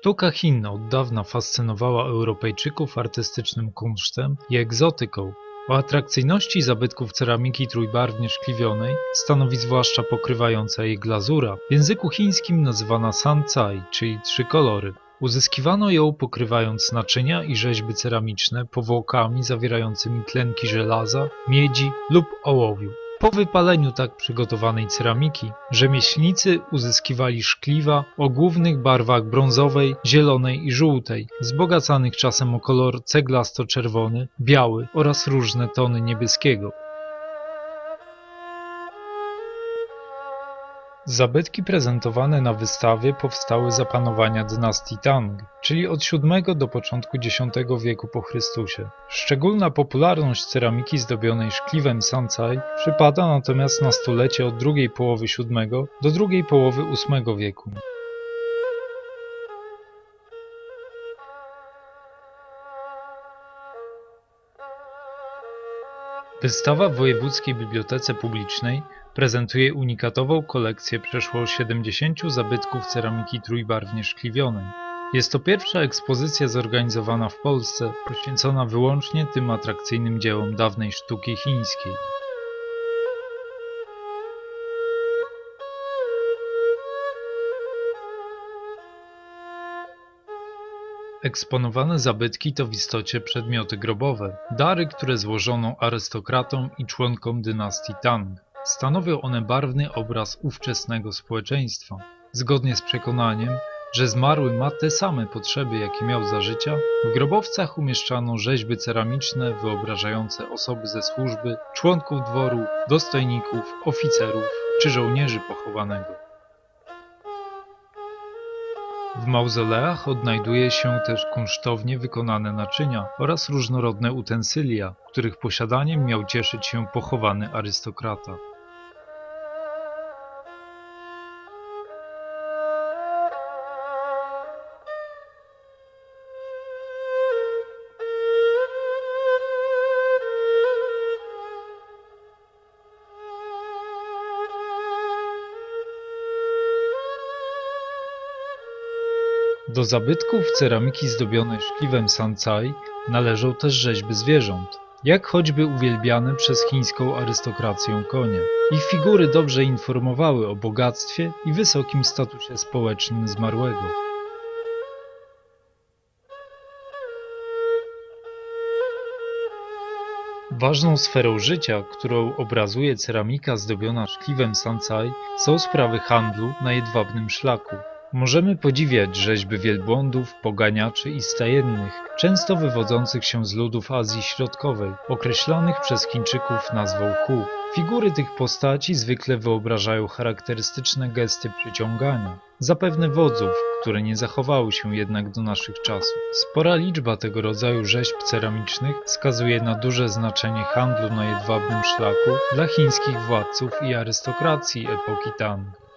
Sztuka Chin od dawna fascynowała Europejczyków artystycznym kunsztem i egzotyką. O atrakcyjności zabytków ceramiki trójbarwnie szkliwionej stanowi zwłaszcza pokrywająca jej glazura, w języku chińskim nazywana san cai, czyli trzy kolory. Uzyskiwano ją pokrywając naczynia i rzeźby ceramiczne powłokami zawierającymi tlenki żelaza, miedzi lub ołowiu. Po wypaleniu tak przygotowanej ceramiki rzemieślnicy uzyskiwali szkliwa o głównych barwach brązowej, zielonej i żółtej, wzbogacanych czasem o kolor ceglasto-czerwony, biały oraz różne tony niebieskiego. Zabytki prezentowane na wystawie powstały za panowania dynastii Tang, czyli od VII do początku X wieku po Chrystusie. Szczególna popularność ceramiki zdobionej szkliwem Sancai przypada natomiast na stulecie od drugiej połowy VII do drugiej połowy VIII wieku. Wystawa w Wojewódzkiej Bibliotece Publicznej prezentuje unikatową kolekcję przeszło 70 zabytków ceramiki trójbarwnie szkliwionej. Jest to pierwsza ekspozycja zorganizowana w Polsce poświęcona wyłącznie tym atrakcyjnym dziełom dawnej sztuki chińskiej. Eksponowane zabytki to w istocie przedmioty grobowe, dary, które złożono arystokratom i członkom dynastii Tang. Stanowią one barwny obraz ówczesnego społeczeństwa. Zgodnie z przekonaniem, że zmarły ma te same potrzeby, jakie miał za życia, w grobowcach umieszczano rzeźby ceramiczne wyobrażające osoby ze służby, członków dworu, dostojników, oficerów czy żołnierzy pochowanego. W mauzoleach odnajduje się też kunsztownie wykonane naczynia oraz różnorodne utensylia, których posiadaniem miał cieszyć się pochowany arystokrata. Do zabytków ceramiki zdobionej szkliwem sancai należą też rzeźby zwierząt, jak choćby uwielbiane przez chińską arystokrację konie. Ich figury dobrze informowały o bogactwie i wysokim statusie społecznym zmarłego. Ważną sferą życia, którą obrazuje ceramika zdobiona szkliwem sancai, są sprawy handlu na jedwabnym szlaku. Możemy podziwiać rzeźby wielbłądów, poganiaczy i stajennych, często wywodzących się z ludów Azji Środkowej, określanych przez Chińczyków nazwą Hu. Figury tych postaci zwykle wyobrażają charakterystyczne gesty przyciągania, zapewne wodzów, które nie zachowały się jednak do naszych czasów. Spora liczba tego rodzaju rzeźb ceramicznych wskazuje na duże znaczenie handlu na jedwabnym szlaku dla chińskich władców i arystokracji epoki Tang.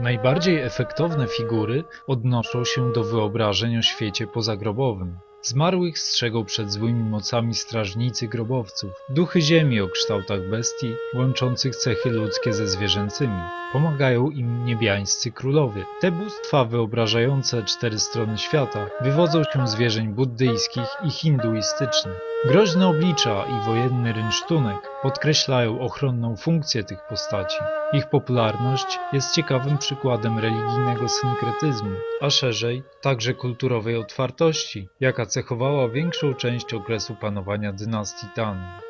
Najbardziej efektowne figury odnoszą się do wyobrażeń o świecie pozagrobowym. Zmarłych strzegą przed złymi mocami strażnicy grobowców, duchy ziemi o kształtach bestii, łączących cechy ludzkie ze zwierzęcymi. Pomagają im niebiańscy królowie. Te bóstwa wyobrażające cztery strony świata wywodzą się z wierzeń buddyjskich i hinduistycznych. Groźne oblicza i wojenny rynsztunek podkreślają ochronną funkcję tych postaci. Ich popularność jest ciekawym przykładem religijnego synkretyzmu, a szerzej także kulturowej otwartości, jaka cechowała większą część okresu panowania dynastii Tang.